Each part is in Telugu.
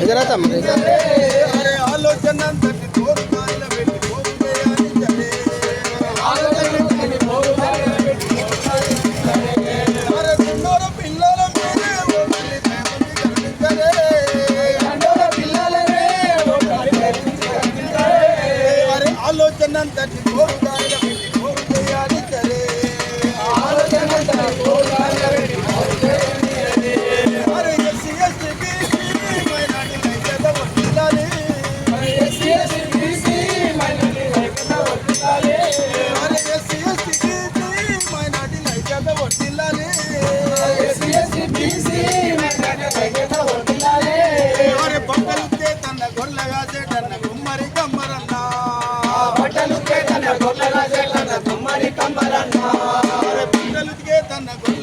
గుజరాత్ అమ్మ అరే ఆలోచన అంతటి ನಗು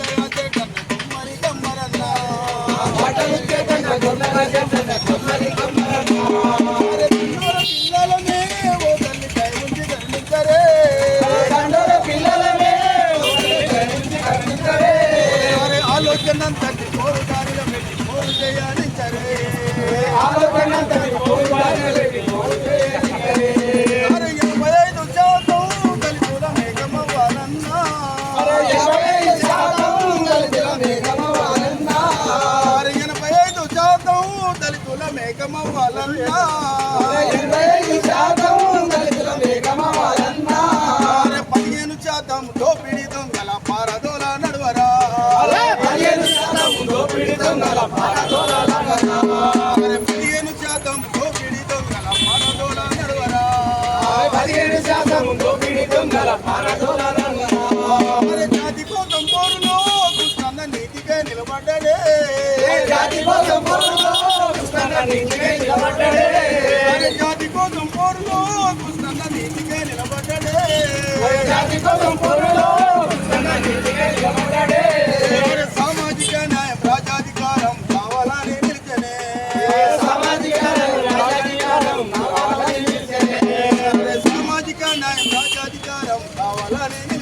మేఘమవ్వాలన్నా. అరే పదిహేను శాతం దోపిడీ దొంగల పారదోల నడువరా పదిహేను శాతం దొంగల పారదోల నడువరా జాతి కోసం పోరులో కృష్ణ నీతిగా నీతికే నిలబడ్డాడే జాతి కోసం పోరులో కృష్ణన్న నీతికే నిలబడ్డాడే జాతి కోసం కావాలని